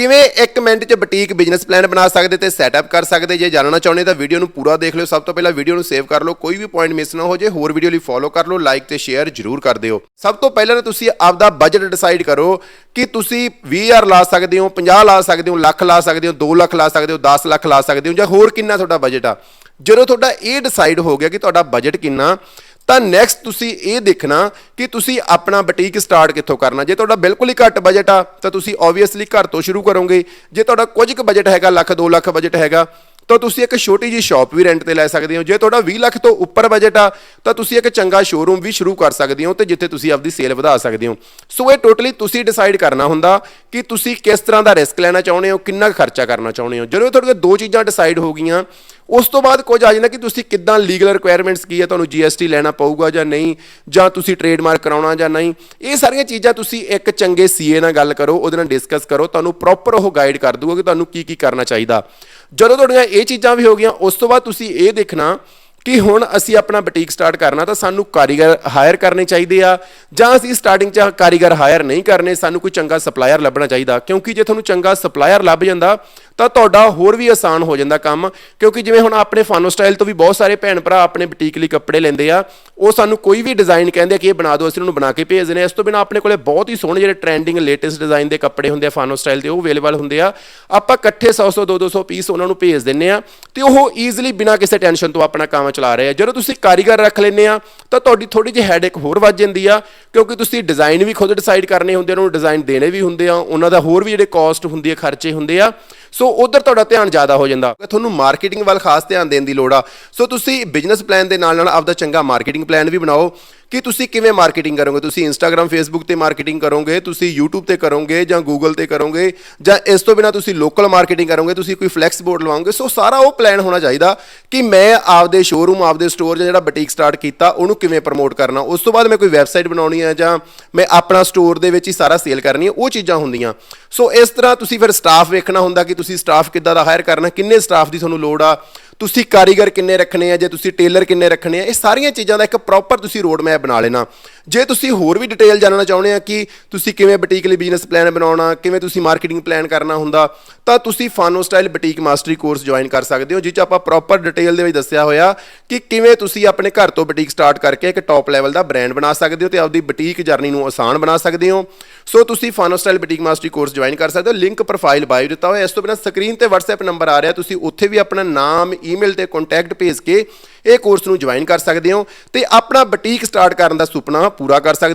ਕਿਵੇਂ 1 ਮਿੰਟ 'ਚ boutique business plan ਬਣਾ ਸਕਦੇ ਤੇ ਸੈਟਅਪ ਕਰ ਸਕਦੇ? ਜੇ ਜਾਣਨਾ ਚਾਹੁੰਦੇ ਤਾਂ ਵੀਡੀਓ ਨੂੰ ਪੂਰਾ ਦੇਖ ਲਿਓ। ਸਭ ਤੋਂ ਪਹਿਲਾਂ ਵੀਡੀਓ ਨੂੰ ਸੇਵ ਕਰ ਲਓ। ਕੋਈ ਵੀ ਪੁਆਇੰਟ ਮਿਸ ਨਾ ਹੋ ਜੇ ਹੋਰ ਵੀਡੀਓ ਲਈ ਫੋਲੋ ਕਰ ਲਓ। ਲਾਈਕ ਤੇ ਸ਼ੇਅਰ ਜ਼ਰੂਰ ਕਰ ਦਿਓ। ਸਭ ਤੋਂ ਪਹਿਲਾਂ ਤਾਂ ਤੁਸੀਂ ਆਪਦਾ ਬਜਟ ਡਿਸਾਈਡ ਕਰੋ ਕਿ ਤੁਸੀਂ 20000 ਲਾ ਸਕਦੇ ਹੋ 50 ਲਾ ਸਕਦੇ ਹੋ, ਲੱਖ ਲਾ ਸਕਦੇ ਹੋ 2 ਲੱਖ ਲਾ ਸਕਦੇ ਹੋ 10 ਲੱਖ ਲਾ ਸਕਦੇ ਹੋ ਜਾਂ ਹੋਰ ਕਿੰਨਾ ਤੁਹਾਡਾ ਬਜਟ ਆ? ਜਦੋਂ ਤੁਹਾਡਾ ਇਹ ਡਿਸਾਈਡ ਹੋ ਗਿਆ ਕਿ ਤੁਹਾਡਾ ਬਜਟ ਕਿੰਨਾ ਤਾਂ ਨੈਕਸਟ ਤੁਸੀਂ ਇਹ ਦੇਖਣਾ ਕਿ ਤੁਸੀਂ ਆਪਣਾ ਬੁਟੀਕ ਸਟਾਰਟ ਕਿੱਥੋਂ ਕਰਨਾ। ਜੇ ਤੁਹਾਡਾ ਬਿਲਕੁਲ ਹੀ ਘੱਟ ਬਜਟ ਆ, ਤਾਂ ਤੁਸੀਂ ਆਬਵੀਅਸਲੀ ਘਰ ਤੋਂ ਸ਼ੁਰੂ ਕਰੋਗੇ। ਜੇ ਤੁਹਾਡਾ ਕੁਝ ਕੁ ਬਜਟ ਹੈਗਾ, ਲੱਖ 2 ਲੱਖ ਬਜਟ ਹੈਗਾ ਤਾਂ ਤੁਸੀਂ ਇੱਕ ਛੋਟੀ ਜੀ ਸ਼ਾਪ ਵੀ ਰੈਂਟ ਤੇ ਲੈ ਸਕਦੇ ਹੋ। ਜੇ ਤੁਹਾਡਾ 20 ਲੱਖ ਤੋਂ ਉੱਪਰ ਬਜਟ ਆ, ਤਾਂ ਤੁਸੀਂ ਇੱਕ ਚੰਗਾ ਸ਼ੋਰੂਮ ਵੀ ਸ਼ੁਰੂ ਕਰ ਸਕਦੇ ਹੋ ਤੇ ਜਿੱਥੇ ਤੁਸੀਂ ਆਪਦੀ ਸੇਲ ਵਧਾ ਸਕਦੇ ਹੋ। ਸੋ ਇਹ ਟੋਟਲੀ ਤੁਸੀਂ ਡਿਸਾਈਡ ਕਰਨਾ ਹੁੰਦਾ ਕਿ ਤੁਸੀਂ ਕਿਸ ਤਰ੍ਹਾਂ ਦਾ ਰਿਸਕ ਲੈਣਾ ਚਾਹੁੰਦੇ ਹੋ, ਕਿੰਨਾ ਕੁ ਖਰਚਾ ਕਰਨਾ ਚਾਹੁੰਦੇ ਹੋ। ਜਦੋਂ ਤੁਹਾਡੇ ਦੋ ਚੀਜ਼ਾਂ ਡਿਸਾਈਡ ਹੋ ਗਈਆਂ, ਉਸ ਤੋਂ ਬਾਅਦ ਕੁਝ ਆ ਜਾਂਦਾ ਕਿ ਤੁਸੀਂ ਕਿੱਦਾਂ ਲੀਗਲ ਰਿਕੁਆਇਰਮੈਂਟਸ ਕੀ ਹੈ ਤੁਹਾਨੂੰ GST ਲੈਣਾ ਪਊਗਾ ਜਾਂ ਨਹੀਂ, ਜਾਂ ਤੁਸੀਂ ਟ੍ਰੇਡਮਾਰਕ ਕਰਾਉਣਾ ਜਾਂ ਨਹੀਂ। ਇਹ ਸਾਰੀਆਂ ਚੀਜ਼ਾਂ ਤੁਸੀਂ ਇੱਕ ਚੰਗੇ CA ਨਾਲ ਗੱਲ ਕਰੋ, ਉਹਦੇ ਨਾਲ ਡਿਸਕਸ ਕਰੋ, ਤੁਹਾਨੂੰ ਪ੍ਰੋਪਰ ਉਹ ਗਾਈਡ ਕਰ ਦੂਗਾ ਕਿ ਤੁਹਾਨੂੰ ਕੀ ਕੀ ਕਰਨਾ ਚਾਹੀਦਾ। ਜਦੋਂ ਤੁਹਾਡੀਆਂ ਇਹ ਚੀਜ਼ਾਂ ਵੀ ਹੋ ਗਈਆਂ ਉਸ ਤੋਂ ਬਾਅਦ ਤੁਸੀਂ ਇਹ ਦੇਖਣਾ ਕਿ ਹੁਣ ਅਸੀਂ ਆਪਣਾ ਬੁਟੀਕ ਸਟਾਰਟ ਕਰਨਾ ਤਾਂ ਸਾਨੂੰ ਕਾਰੀਗਰ ਹਾਇਰ ਕਰਨੇ ਚਾਹੀਦੇ ਆ, ਜਾਂ ਅਸੀਂ ਸਟਾਰਟਿੰਗ 'ਚ ਕਾਰੀਗਰ ਹਾਇਰ ਨਹੀਂ ਕਰਨੇ, ਸਾਨੂੰ ਕੋਈ ਚੰਗਾ ਸਪਲਾਇਰ ਲੱਭਣਾ ਚਾਹੀਦਾ। ਕਿਉਂਕਿ ਜੇ ਤੁਹਾਨੂੰ ਚੰਗਾ ਸਪਲਾਇਰ ਲੱਭ ਜਾਂਦਾ, ਤਾਂ ਤੁਹਾਡਾ ਹੋਰ ਵੀ ਆਸਾਨ ਹੋ ਜਾਂਦਾ ਕੰਮ। ਕਿਉਂਕਿ ਜਿਵੇਂ ਹੁਣ ਆਪਣੇ ਫਾਨੋ ਸਟਾਈਲ ਤੋਂ ਵੀ ਬਹੁਤ ਸਾਰੇ ਭੈਣ ਭਰਾ ਆਪਣੇ ਬੁਟੀਕ ਲਈ ਕੱਪੜੇ ਲੈਂਦੇ ਆ, ਉਹ ਸਾਨੂੰ ਕੋਈ ਵੀ ਡਿਜ਼ਾਈਨ ਕਹਿੰਦੇ ਕਿ ਇਹ ਬਣਾ ਦਿਓ, ਅਸੀਂ ਉਹਨੂੰ ਬਣਾ ਕੇ ਭੇਜ ਦਿੰਦੇ ਆ ਇਸ ਤੋਂ ਬਿਨਾ ਆਪਣੇ ਕੋਲੇ ਬਹੁਤ ਹੀ ਸੋਹਣੇ ਜਿਹੜੇ ਟ੍ਰੈਂਡਿੰਗ ਲੇਟੈਸਟ ਡਿਜ਼ਾਈਨ ਦੇ ਕੱਪੜੇ ਹੁੰਦੇ ਆ ਫਾਨੋ ਸਟਾਈਲ ਦੇ, ਉਹ ਅਵੇਲੇਬਲ ਹੁੰਦੇ ਆ। ਆਪਾਂ ਇਕੱਠੇ 100 100 2 200 ਪੀਸ ਉਹਨਾਂ ਨੂੰ ਭੇਜ ਦਿੰਨੇ ਆ, ਤੇ ਉਹ ਈਜ਼ੀਲੀ ਬਿਨਾਂ ਕਿਸੇ ਟੈਨਸ਼ਨ ਤੋਂ ਆਪਣਾ ਕੰਮ ਚਲਾ ਰਹੇ ਆ? ਜਦੋਂ ਤੁਸੀਂ ਕਾਰੀਗਰ ਰੱਖ ਲੈਂਦੇ ਆ, ਤਾਂ ਤੁਹਾਡੀ ਥੋੜੀ ਜਿਹੀ ਹੈਡੇਕ ਹੋਰ ਵੱਧ ਜਾਂਦੀ ਆ, ਕਿਉਂਕਿ ਤੁਸੀਂ ਡਿਜ਼ਾਈਨ ਵੀ ਖੁਦ ਡਿਸਾਈਡ ਕਰਨੇ ਹੁੰਦੇ ਉਹਨਾਂ ਨੂੰ ਡਿਜ਼ਾਈਨ ਦੇਣੇ ਵੀ ਹੁੰਦੇ ਆ, ਉਹਨਾਂ ਦਾ ਹੋਰ ਵੀ ਜਿਹੜੇ ਕਾਸਟ ਹੁੰਦੀ ਆ, ਖਰਚੇ ਹੁੰਦੇ ਆ। ਸੋ ਉਧਰ ਤੁਹਾਡਾ ਧਿਆਨ ਜ਼ਿਆਦਾ ਹੋ ਜਾਂਦਾ। ਤੁਹਾਨੂੰ ਮਾਰਕੀਟਿੰਗ ਵੱਲ ਖਾਸ ਧਿਆਨ ਦੇਣ ਦੀ ਲੋੜ ਆ। ਸੋ ਤੁਸੀਂ ਬਿਜ਼ਨਸ ਪਲਾਨ ਦੇ ਨਾਲ ਨਾਲ ਆਪਦਾ ਚੰਗਾ ਮਾਰਕੀਟਿੰਗ ਪਲਾਨ ਵੀ ਬਣਾਓ। ਕਿ ਤੁਸੀਂ ਕਿਵੇਂ ਮਾਰਕੀਟਿੰਗ ਕਰੋਗੇ? ਤੁਸੀਂ ਇੰਸਟਾਗ੍ਰam ਫੇਸਬੁੱਕ ਤੇ ਮਾਰਕੀਟਿੰਗ ਕਰੋਗੇ, ਤੁਸੀਂ YouTube ਤੇ ਕਰੋਗੇ ਜਾਂ Google ਤੇ ਕਰੋਗੇ ਜਾਂ ਇਸ ਤੋਂ ਬਿਨਾ ਤੁਸੀਂ ਲੋਕਲ ਮਾਰਕੀਟਿੰਗ ਕਰੋਗੇ, ਤੁਸੀਂ ਕੋਈ ਫਲੈਕਸ ਬੋਰਡ ਲਵਾਓਗੇ? ਸੋ ਸਾਰਾ ਉਹ ਪਲਾਨ ਹੋਣਾ ਚਾਹੀਦਾ ਕਿ ਮੈਂ ਆਪਦੇ ਸ਼ੋਰੂਮ ਆਪਦੇ ਸਟੋਰ ਜਾਂ ਜਿਹੜਾ ਬੁਟੀਕ ਸਟਾਰਟ ਕੀਤਾ, ਉਹਨੂੰ ਕਿਵੇਂ ਪ੍ਰਮੋਟ ਕਰਨਾ? ਉਸ ਤੋਂ ਬਾਅਦ ਮੈਂ ਕੋਈ ਵੈਬਸਾਈਟ ਬਣਾਉਣੀ ਹੈ ਜਾਂ ਮੈਂ ਆਪਣਾ ਸਟੋਰ ਦੇ ਵਿੱਚ ਹੀ ਸਾਰਾ ਸੇਲ ਕਰਨੀ ਹੈ, ਉਹ ਚੀਜ਼ਾਂ ਹੁੰਦੀਆਂ। ਸੋ ਇਸ ਤਰ੍ਹਾਂ ਤੁਸੀਂ ਫਿਰ ਸਟਾਫ ਵੇਖਣਾ ਹੁੰਦਾ ਕਿ ਤੁਸੀਂ ਸਟਾਫ ਕਿੱਦਾਂ ਦਾ ਹਾਇਰ ਕਰਨਾ, ਕਿੰਨੇ ਸਟਾਫ ਦੀ ਤੁਹਾਨੂੰ ਲੋੜ ਆ ਤੁਸੀਂ ਕਾਰੀਗਰ ਕਿੰਨੇ ਰੱਖਣੇ ਆ, ਜੇ ਤੁਸੀਂ ਟੇਲਰ ਕਿੰਨੇ ਰੱਖਣੇ ਆ, ਇਹ ਸਾਰੀਆਂ ਚੀਜ਼ਾਂ ਦਾ ਇੱਕ ਪ੍ਰੋਪਰ ਤੁਸੀਂ ਰੋਡ ਮੈਪ ਬਣਾ ਲੈਣਾ। ਜੇ ਤੁਸੀਂ ਹੋਰ ਵੀ ਡਿਟੇਲ ਜਾਣਨਾ ਚਾਹੁੰਦੇ ਆ ਕਿ ਤੁਸੀਂ ਕਿਵੇਂ ਬੁਟੀਕ ਲਈ ਬਿਜ਼ਨਸ ਪਲਾਨ ਬਣਾਉਣਾ, ਕਿਵੇਂ ਤੁਸੀਂ ਮਾਰਕੀਟਿੰਗ ਪਲਾਨ ਕਰਨਾ ਹੁੰਦਾ, ਤਾਂ ਤੁਸੀਂ ਫਾਨੋ style boutique mastery course join ਕਰ ਸਕਦੇ ਹੋ ਜਿਸ 'ਚ ਆਪਾਂ ਪ੍ਰੋਪਰ ਡਿਟੇਲ ਦੇ ਵਿੱਚ ਦੱਸਿਆ ਹੋਇਆ ਕਿ ਕਿਵੇਂ ਤੁਸੀਂ ਆਪਣੇ ਘਰ ਤੋਂ ਬੁਟੀਕ ਸਟਾਰਟ ਕਰਕੇ ਇੱਕ ਟੌਪ ਲੈਵਲ ਦਾ ਬ੍ਰਾਂਡ ਬਣਾ ਸਕਦੇ ਹੋ ਤੇ ਆਪਦੀ ਬੁਟੀਕ ਜਰਨੀ ਨੂੰ ਆਸਾਨ ਬਣਾ ਸਕਦੇ ਹੋ। ਸੋ ਤੁਸੀਂ ਫਾਨੋ style boutique mastery course join ਕਰ ਸਕਦੇ ਹੋ ਲਿੰਕ ਪ੍ਰੋਫਾਈਲ ਬਾਇਓ ਦਿੱਤਾ ਹੋਇਆ, ਇਸ ਤੋਂ ਬਿਨਾਂ ਸਕਰੀਨ ਤੇ WhatsApp ਨੰਬਰ ਆ ਰਿਹਾ, ਤੁਸੀਂ ਉੱਥੇ ਵੀ ਆਪਣਾ ਨਾਮ ਈਮੇਲ ਤੇ ਕੰਟੈਕਟ ਭੇਜ ਕੇ ਇਹ ਕੋਰਸ ਨੂੰ ਜੁਆਇਨ ਕਰ ਸਕਦੇ ਹੋ ਤੇ ਆਪਣਾ ਬੁਟੀਕ ਸਟਾਰਟ ਕਰਨ ਦਾ ਸੁਪਨਾ ਪੂਰਾ ਕਰ ਸਕਦੇ ਹੋ।